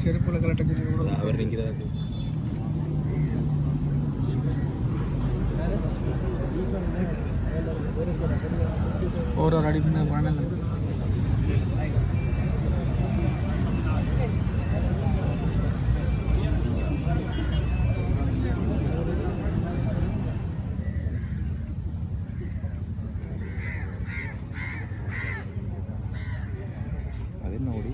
செருப்புல கலட்ட சொல்லி கூட அவர் தான் ஒரு ஒரு அடி பின்ன பண்ணல அது என்ன ஓடி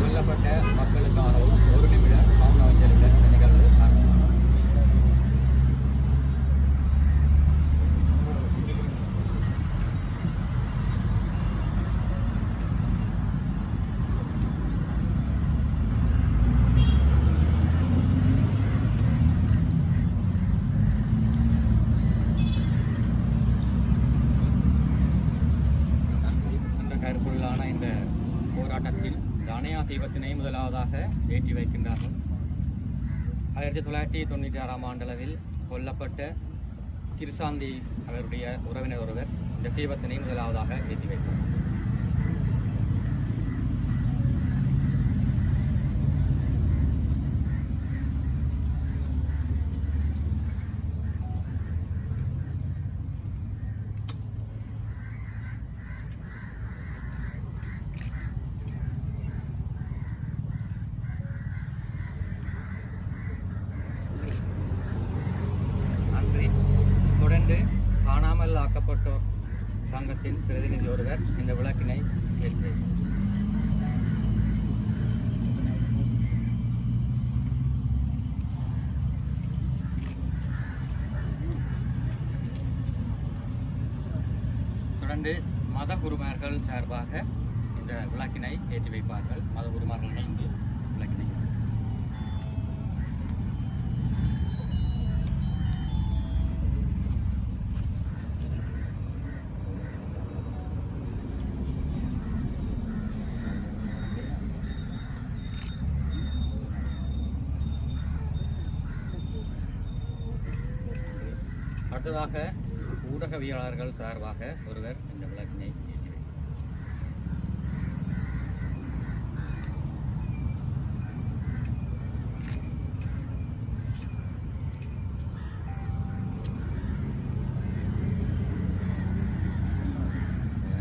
கொல்லப்பட்ட மக்களுக்காகவும் ஒரு நிமிட மௌன அஞ்சலிகள் இந்த நிகழ்வு ஆரம்பமானது. என்ற கருப்பொருளான இந்த போராட்டத்தில் அணையா தீபத்தினை முதலாவதாக ஏற்றி வைக்கின்றார்கள். ஆயிரத்தி தொள்ளாயிரத்தி தொண்ணூற்றி ஆறாம் ஆண்டளவில் கொல்லப்பட்ட கிருசாந்தி அவருடைய உறவினர் ஒருவர் இந்த தீபத்தினை முதலாவதாக ஏற்றி வைத்தார் நன்றி தொடர்ந்து காணாமல் ஆக்கப்பட்டோர் சங்கத்தின் பிரதிநிதி ஒருவர் இந்த விளக்கினை ஏற்றி தொடர்ந்து மத குருமார்கள் சார்பாக இந்த விளக்கினை ஏற்றி வைப்பார்கள். மத குருமார்கள் இணைந்து அடுத்ததாக ஊடகவியலாளர்கள் சார்பாக ஒருவர் இந்த விளக்கினை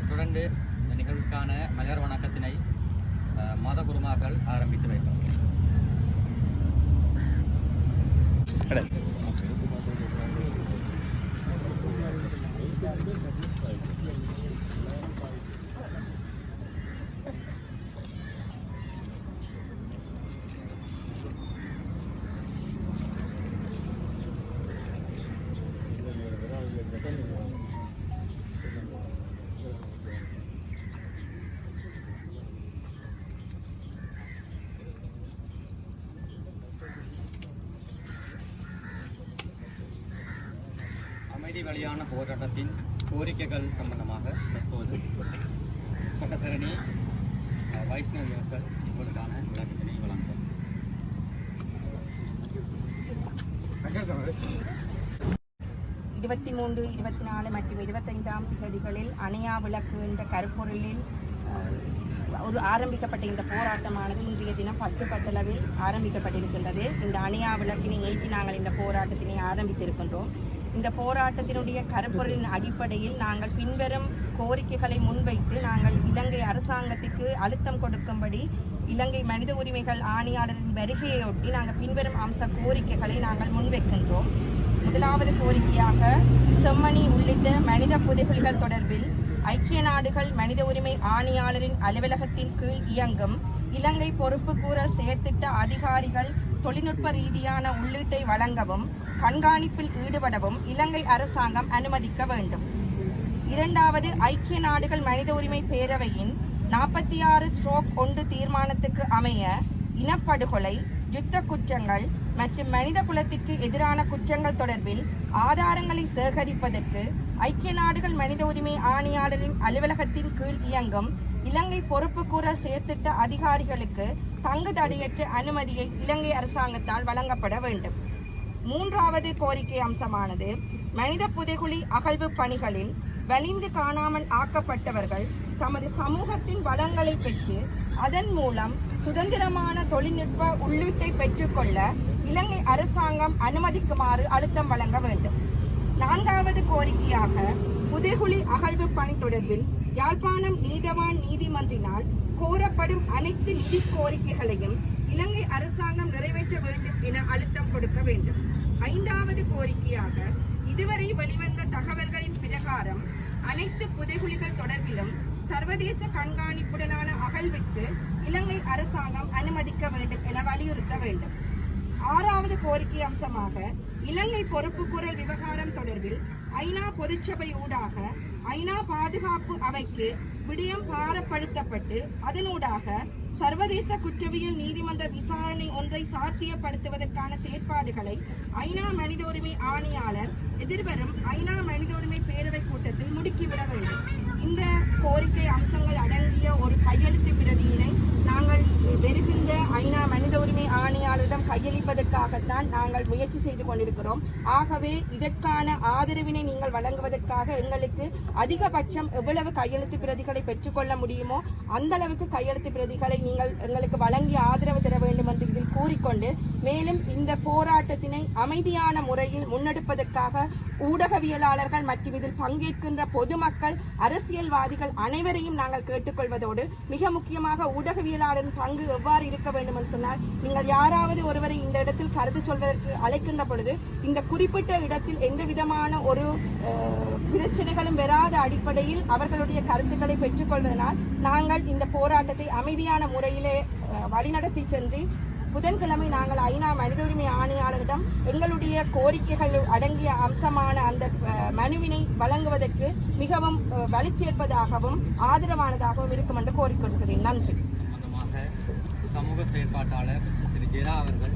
தொடர்ந்து இந்த நிகழ்வுக்கான மலர் வணக்கத்தினை மத குருமார்கள் ஆரம்பித்து வைப்பார் அமைதி வழியான போராட்டத்தின் கோரிக்கைகள் சம்பந்தமாக தற்போது சட்டத்தரணி வைஷ்ணவி அவர்கள் உங்களுக்கான விளக்கத்தினை வழங்குவார். இருபத்தி மூன்று இருபத்தி நாலு மற்றும் இருபத்தைந்தாம் திகதிகளில் அணையா விளக்கு என்ற கருப்பொருளில் ஒரு ஆரம்பிக்கப்பட்ட இந்த போராட்டமானது இன்றைய தினம் பத்து பத்தளவில் ஆரம்பிக்கப்பட்டிருக்கின்றது. இந்த அணையா விளக்கினை ஏற்றி நாங்கள் இந்த போராட்டத்தினை ஆரம்பித்திருக்கின்றோம். இந்த போராட்டத்தினுடைய கருப்பொருளின் அடிப்படையில் நாங்கள் பின்வரும் கோரிக்கைகளை முன்வைத்து நாங்கள் இலங்கை அரசாங்கத்திற்கு அழுத்தம் கொடுக்கும்படி இலங்கை மனித உரிமைகள் ஆணையாளரின் வருகையொட்டி நாங்கள் பின்வரும் அம்ச கோரிக்கைகளை நாங்கள் முன்வைக்கின்றோம். முதலாவது கோரிக்கையாக செம்மணி உள்ளிட்ட மனித புதைகுழிகள் தொடர்பில் ஐக்கிய நாடுகள் மனித உரிமை ஆணையாளரின் அலுவலகத்தின் கீழ் இயங்கும் இலங்கை பொறுப்புக்கூறல் செயற்திட்ட அதிகாரிகள் தொழில்நுட்ப ரீதியான உள்ளீட்டை வழங்கவும் கண்காணிப்பில் ஈடுபடவும் இலங்கை அரசாங்கம் அனுமதிக்க வேண்டும். இரண்டாவது ஐக்கிய நாடுகள் மனித உரிமை பேரவையின் நாற்பத்தி ஆறு ஸ்ட்ரோக் ஒன்று தீர்மானத்துக்கு அமைய இனப்படுகொலை யுத்த குற்றங்கள் மற்றும் மனித குலத்திற்கு எதிரான குற்றங்கள் தொடர்பில் ஆதாரங்களை சேகரிப்பதற்கு ஐக்கிய நாடுகள் மனித உரிமை ஆணையாளரின் அலுவலகத்தின் கீழ் இயங்கும் இலங்கை பொறுப்புக்கூறல் செயற்திட்ட அதிகாரிகளுக்கு தங்கு தடையற்ற அனுமதியை இலங்கை அரசாங்கத்தால் வழங்கப்பட வேண்டும். மூன்றாவது கோரிக்கை அம்சமானது மனித புதைகுழி அகழ்வு பணிகளில் வலிந்து காணாமல் ஆக்கப்பட்டவர்கள் தமது சமூகத்தின் வளங்களை பெற்று அதன் மூலம் சுதந்திரமான தொழில்நுட்ப உள்ளீட்டை பெற்றுக்கொள்ள இலங்கை அரசாங்கம் அனுமதிக்குமாறு அழுத்தம் வழங்க வேண்டும். நான்காவது கோரிக்கையாக புதைகுழி அகழ்வு பணி தொடர்பில் யாழ்ப்பாணம் நீதவான் நீதிமன்றினால் கோரப்படும் அனைத்து நிதி கோரிக்கைகளையும் இலங்கை அரசாங்கம் நிறைவேற்ற வேண்டும் என அழுத்தம் கொடுக்க வேண்டும். ஐந்தாவது கோரிக்கையாக இதுவரை வெளிவந்த தகவல்களின் பிரகாரம் அனைத்து புதைகுழிகள் தொடர்பிலும் சர்வதேச கண்காணிப்புடனான அகழ்விற்கு இலங்கை அரசாங்கம் அனுமதிக்க வேண்டும் என வலியுறுத்த வேண்டும். ஆறாவது கோரிக்கை அம்சமாக இலங்கை பொறுப்புக்கூறல் விவகாரம் தொடர்பில் ஐநா பொதுச்சபை ஊடாக ஐநா பாதுகாப்பு அவைக்கு விடயம் பாரப்படுத்தப்பட்டு அதனூடாக சர்வதேச குற்றவியல் நீதிமன்ற விசாரணை ஒன்றை சாத்தியப்படுத்துவதற்கான செயற்பாடுகளை ஐநா மனித உரிமை ஆணையாளர் எதிர்வரும் ஐநா மனித உரிமை பேரவை கூட்டத்தில் முடுக்கிவிட வேண்டும். இந்த கோரிக்கை அம்சங்கள் அடங்கிய ஒரு கையெழுத்து பிரதியினை நாங்கள் வெறுகின்ற ஐநா மனித உரிமை ஆணையாளரிடம் கையளிப்பதற்காகத்தான் நாங்கள் முயற்சி செய்து கொண்டிருக்கிறோம். ஆகவே இதற்கான ஆதரவினை நீங்கள் வழங்குவதற்காக எங்களுக்கு அதிகபட்சம் எவ்வளவு கையெழுத்து பிரதிகளை பெற்றுக்கொள்ள முடியுமோ அந்த அளவுக்கு கையெழுத்து பிரதிகளை நீங்கள் எங்களுக்கு வழங்கி ஆதரவு தர வேண்டும் என்று இதில் கூறிக்கொண்டு மேலும் இந்த போராட்டத்தினை அமைதியான முறையில் முன்னெடுப்பதற்காக ஊடகவியலாளர்கள் மற்றும் இதில் பங்கேற்கின்ற பொதுமக்கள் அரசியல்வாதிகள் அனைவரையும் நாங்கள் கேட்டுக்கொள்வதோடு மிக முக்கியமாக ஊடகவியலாளரின் பங்கு எவ்வாறு இருக்க வேண்டும் என்று சொன்னால் நீங்கள் யாராவது ஒருவரை இந்த இடத்தில் கருத்து சொல்வதற்கு அழைக்கின்ற பொழுது இந்த குறிப்பிட்ட இடத்தில் எந்த விதமான ஒரு பிரச்சனைகளும் வராத அடிப்படையில் அவர்களுடைய கருத்துக்களை பெற்றுக்கொள்வதனால் நாங்கள் இந்த போராட்டத்தை அமைதியான முறையிலே வழிநடத்தி சென்று புதன்கிழமை நாங்கள் ஐநா மனித உரிமை ஆணையாளரிடம் எங்களுடைய கோரிக்கைகள் அடங்கிய அம்சமான அந்த மனுவினை வழங்குவதற்கு மிகவும் வலிச்சேர்ப்பதாகவும் ஆதரவானதாகவும் இருக்கும் என்று கோரிக்கொள்கிறேன் நன்றி. சமூக செயற்பாட்டாளர் திரு ஜெரா அவர்கள்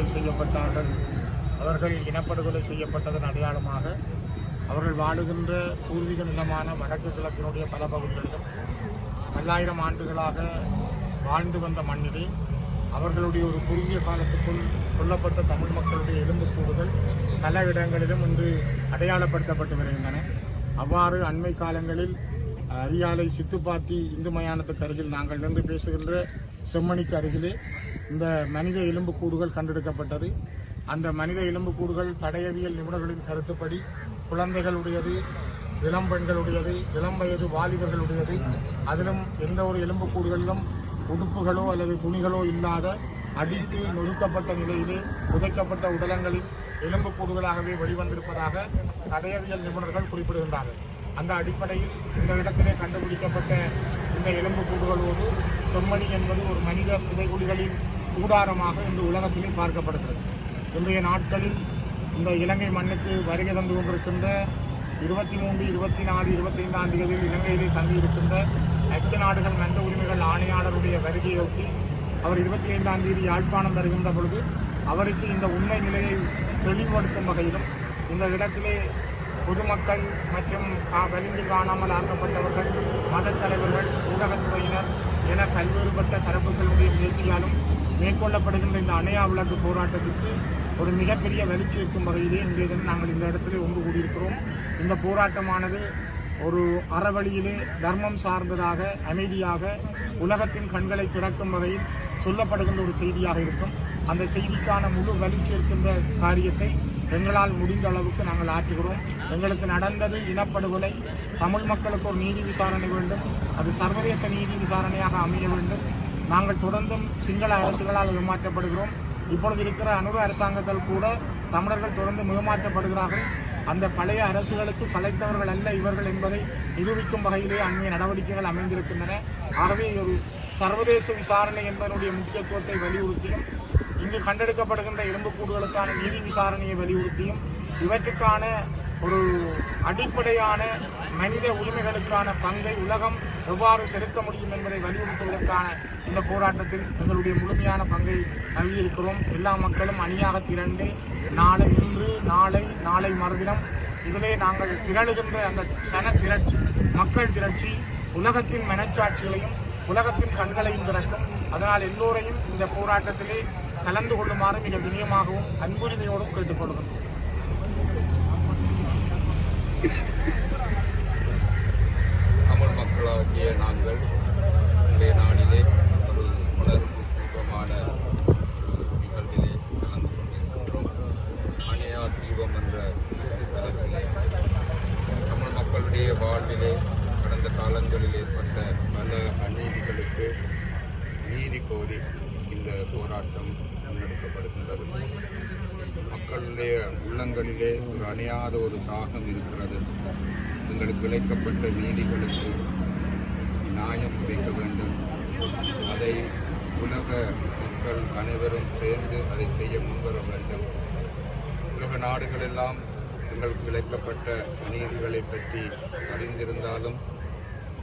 படுகொலை செய்யப்பட்டார்கள். அவர்கள் இனப்படுகொலை செய்யப்பட்டதன் அடையாளமாக அவர்கள் வாழுகின்ற பூர்வீக நிலமான வடக்கு கிழக்கினுடைய பல பகுதிகளிலும் பல்லாயிரம் ஆண்டுகளாக வாழ்ந்து வந்த மண்ணிலே அவர்களுடைய ஒரு குறுகிய காலத்துக்குள் கொல்லப்பட்ட தமிழ் மக்களுடைய எலும்புக்கூடுகள் பல இடங்களிலும் இன்று அடையாளப்படுத்தப்பட்டு வருகின்றன. அவ்வாறு அண்மை காலங்களில் அரியாலை சித்துப்பாத்தி இந்து மயானத்துக்கு அருகில் நாங்கள் நின்று பேசுகின்ற செம்மணிக்கு அருகிலே இந்த மனித எலும்புக்கூடுகள் கண்டெடுக்கப்பட்டது. அந்த மனித எலும்புக்கூடுகள் தடையவியல் நிபுணர்களின் கருத்துப்படி குழந்தைகளுடையது இளம் பெண்களுடையது இளம் வயது வாலிபர்களுடையது. அதிலும் எந்த ஒரு எலும்புக்கூடுகளிலும் உடுப்புகளோ அல்லது துணிகளோ இல்லாத அடித்து நொறுக்கப்பட்ட நிலையிலே புதைக்கப்பட்ட உடலங்களின் எலும்புக்கூடுகளாகவே வெளிவந்திருப்பதாக தடையவியல் நிபுணர்கள் குறிப்பிடுகின்றார்கள். அந்த அடிப்படையில் இந்த இடத்திலே கண்டுபிடிக்கப்பட்ட இந்த எலும்புக்கூடுகளோடு செம்மணி என்பது ஒரு மனித புதைகுழிகளின் கூடாரமாக இந்த உலகத்திலே பார்க்கப்படுகிறது. இன்றைய நாட்களில் இந்த இலங்கை மண்ணுக்கு வருகை தந்து கொண்டிருக்கின்ற இருபத்தி மூன்று இருபத்தி நாலு இருபத்தைந்து ஆண்டுகளில் இலங்கையிலே தங்கியிருக்கின்ற ஐக்கிய நாடுகள் மனித உரிமைகள் ஆணையாளருடைய வருகையொட்டி அவர் இருபத்தி ஐந்தாம் தேதி யாழ்ப்பாணம் வருகின்ற பொழுது அவருக்கு இந்த உண்மை நிலையை தெளிவுபடுத்தும் வகையிலும் இந்த இடத்திலே பொதுமக்கள் மற்றும் கா- வலிந்து காணாமல் ஆக்கப்பட்டவர்கள் மதத் தலைவர்கள் ஊடகத்துறையினர் என பல்வேறுபட்ட தரப்புகளுடைய முயற்சியாலும் மேற்கொள்ளப்படுகின்ற இந்த அணையா விளக்கு போராட்டத்திற்கு ஒரு மிகப்பெரிய வலிச்சு இருக்கும் வகையிலே இன்றைய தினம் நாங்கள் இந்த இடத்துல ஒன்று கூடியிருக்கிறோம். இந்த போராட்டமானது ஒரு அறவழியிலே தர்மம் சார்ந்ததாக அமைதியாக உலகத்தின் கண்களை திறக்கும் வகையில் சொல்லப்படுகின்ற ஒரு செய்தியாக இருக்கும். அந்த செய்திக்கான முழு வலிச்சு இருக்கின்ற காரியத்தை எங்களால் முடிந்த அளவுக்கு நாங்கள் ஆற்றுகிறோம். எங்களுக்கு நடந்தது இனப்படுகொலை. தமிழ் மக்களுக்கு ஒரு நீதி விசாரணை வேண்டும். அது சர்வதேச நீதி விசாரணையாக அமைய வேண்டும். நாங்கள் தொடர்ந்தும் சிங்கள அரசுகளால் ஏமாற்றப்படுகிறோம். இப்பொழுது இருக்கிற அனுர அரசாங்கத்தில் கூட தமிழர்கள் தொடர்ந்து ஏமாற்றப்படுகிறார்கள். அந்த பழைய அரசுகளுக்கு சளைத்தவர்கள் அல்ல இவர்கள் என்பதை நிரூபிக்கும் வகையிலே அந்நிய நடவடிக்கைகள் அமைந்திருக்கின்றன. ஆகவே ஒரு சர்வதேச விசாரணை என்பதனுடைய முக்கியத்துவத்தை வலியுறுத்தியும் இங்கு கண்டெடுக்கப்படுகின்ற எலும்புக்கூடுகளுக்கான நீதி விசாரணையை வலியுறுத்தியும் இவற்றுக்கான ஒரு அடிப்படையான மனித உரிமைகளுக்கான பங்கை உலகம் எவ்வாறு செலுத்த முடியும் என்பதை வலியுறுத்துவதற்கான இந்த போராட்டத்தில் எங்களுடைய முழுமையான பங்கை நல்கியிருக்கிறோம். எல்லா மக்களும் அணியாக திரண்டு நாளை இன்று நாளை நாளை மறுதினம் இதிலே நாங்கள் திரளுகின்ற அந்த சன திரட்சி மக்கள் திரட்சி உலகத்தின் மனச்சாட்சிகளையும் உலகத்தின் கண்களையும் திறக்கும். அதனால் எல்லோரையும் இந்த போராட்டத்திலே கலந்து கொள்ளுமாறு மிக வினியமாகவும் அன்புரிமையோடும் கேட்டுக்கொள்கிறோம் தமிழ் மக்களாகிய நாங்கள் இன்றைய நாளிலே ஒரு உணர்வு பூர்வமான ஒரு நிகழ்விலே கலந்து கொண்டிருக்கின்றோம் அணையா தீபம் என்ற தலைப்பிலே தமிழ் மக்களுடைய வாழ்விலே கடந்த காலங்களில் ஏற்பட்ட பல அநீதிகளுக்கு நீதி கோரி இந்த போராட்டம் முன்னெடுக்கப்படுகின்றது மக்களுடைய உள்ளங்களிலே ஒரு அணையாத ஒரு தாகம் இருக்கிறது எங்களுக்கு இழைக்கப்பட்ட நீதிகளுக்கு நியாயம் கிடைக்க வேண்டும் அதை உலக மக்கள் அனைவரும் சேர்ந்து அதை செய்ய முன்வர வேண்டும். உலக நாடுகளெல்லாம் எங்களுக்கு இழைக்கப்பட்ட அநீதிகளை பற்றி அறிந்திருந்தாலும்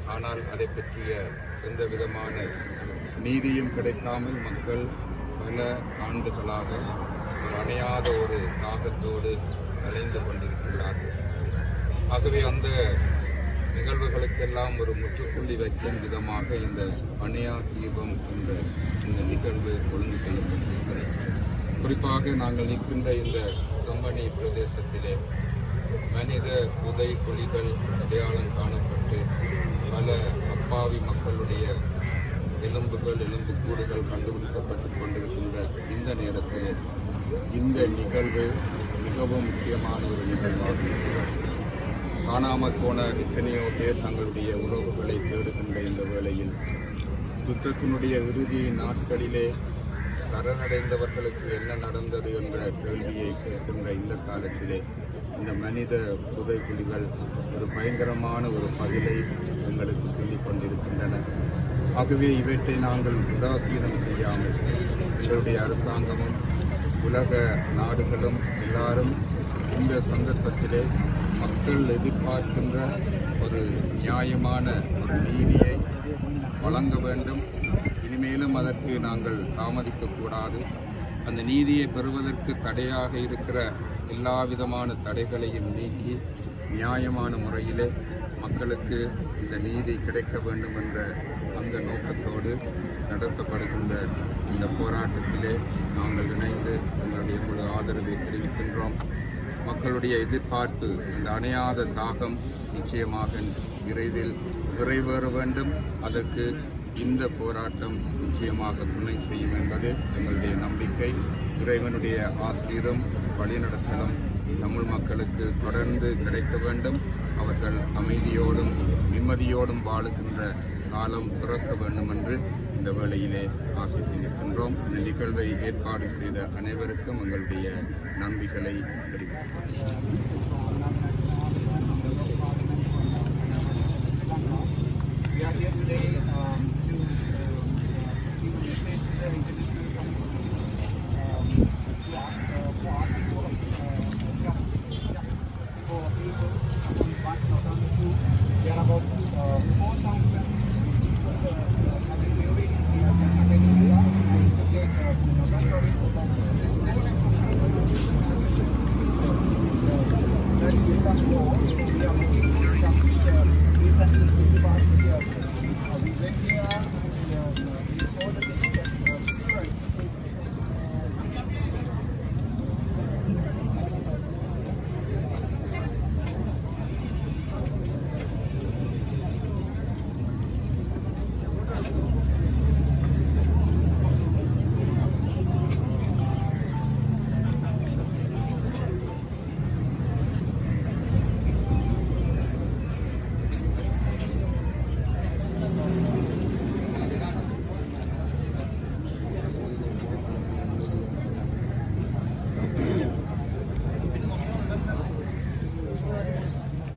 ஆனால் அதை பற்றிய எந்த விதமான நீதியும் கிடைக்காமல் மக்கள் பல ஆண்டுகளாக அணையாத ஒரு தாகத்தோடு அலைந்து கொண்டிருக்கிறார்கள் ஆகவே அந்த நிகழ்வுகளுக்கெல்லாம் ஒரு முற்றுப்புள்ளி வைக்கும் விதமாக இந்த பணியா தீபம் என்ற இந்த நிகழ்வு ஒழுங்கு செய்யப்பட்டிருக்கிறது. குறிப்பாக நாங்கள் நிற்கின்ற இந்த செம்மணி பிரதேசத்திலே மனித புதை குழிகள் அடையாளம் காணப்பட்டு பல அப்பாவி மக்களுடைய எலும்புகள் எலும்பு கூடுகள் கண்டுபிடிக்கப்பட்டு கொண்டிருக்கின்ற இந்த நேரத்தில் இந்த நிகழ்வு மிகவும் முக்கியமான ஒரு நிகழ்வாகும் காணாமற் போன எத்தனையோ பேர் தங்களுடைய உறவுகளை தேடுகின்ற இந்த வேளையில் யுத்தத்தினுடைய இறுதி நாட்களிலே சரணடைந்தவர்களுக்கு என்ன நடந்தது என்ற கேள்வியை கேட்கின்ற இந்த காலத்திலே இந்த மனித புதைக்குழிகள் ஒரு பயங்கரமான ஒரு பதிலை எங்களுக்கு சொல்லிக் கொண்டிருக்கின்றன. ஆகவே இவற்றை நாங்கள் உதாசீனம் செய்யாமல் எங்களுடைய அரசாங்கமும் உலக நாடுகளும் எல்லாரும் இந்த சந்தர்ப்பத்திலே மக்கள் எதிர்பார்க்கின்ற ஒரு நியாயமான ஒரு நீதியை வழங்க வேண்டும். இனிமேலும் அதற்கு நாங்கள் தாமதிக்கக்கூடாது அந்த நீதியை பெறுவதற்கு தடையாக இருக்கிற எல்லா விதமான தடைகளையும் நீக்கி நியாயமான முறையிலே மக்களுக்கு இந்த நீதி கிடைக்க வேண்டும் என்ற அந்த நோக்கத்தோடு நடத்தப்படுகின்ற இந்த போராட்டத்திலே நாங்கள் இணைந்து எங்களுடைய முழு ஆதரவை தெரிவிக்கின்றோம். மக்களுடைய எதிர்பார்ப்பு இந்த அணையாத தாகம் நிச்சயமாக விரைவில் நிறைவேற வேண்டும். அதற்கு இந்த போராட்டம் நிச்சயமாக துணை செய்யும் என்பது எங்களுடைய நம்பிக்கை. இறைவனுடைய ஆசீரும் வழிநடத்தலும் தமிழ் மக்களுக்கு தொடர்ந்து கிடைக்க வேண்டும். அவர்கள் அமைதியோடும் நிம்மதியோடும் வாழுகின்ற காலம் பிறக்க வேண்டும் என்று இந்த வேளையிலே வாசித்து நிற்கின்றோம் இந்த நிகழ்வை ஏற்பாடு செய்த அனைவருக்கும் எங்களுடைய நம்பிகளை தெரிவிக்கிறோம் There are about uh, 4,000.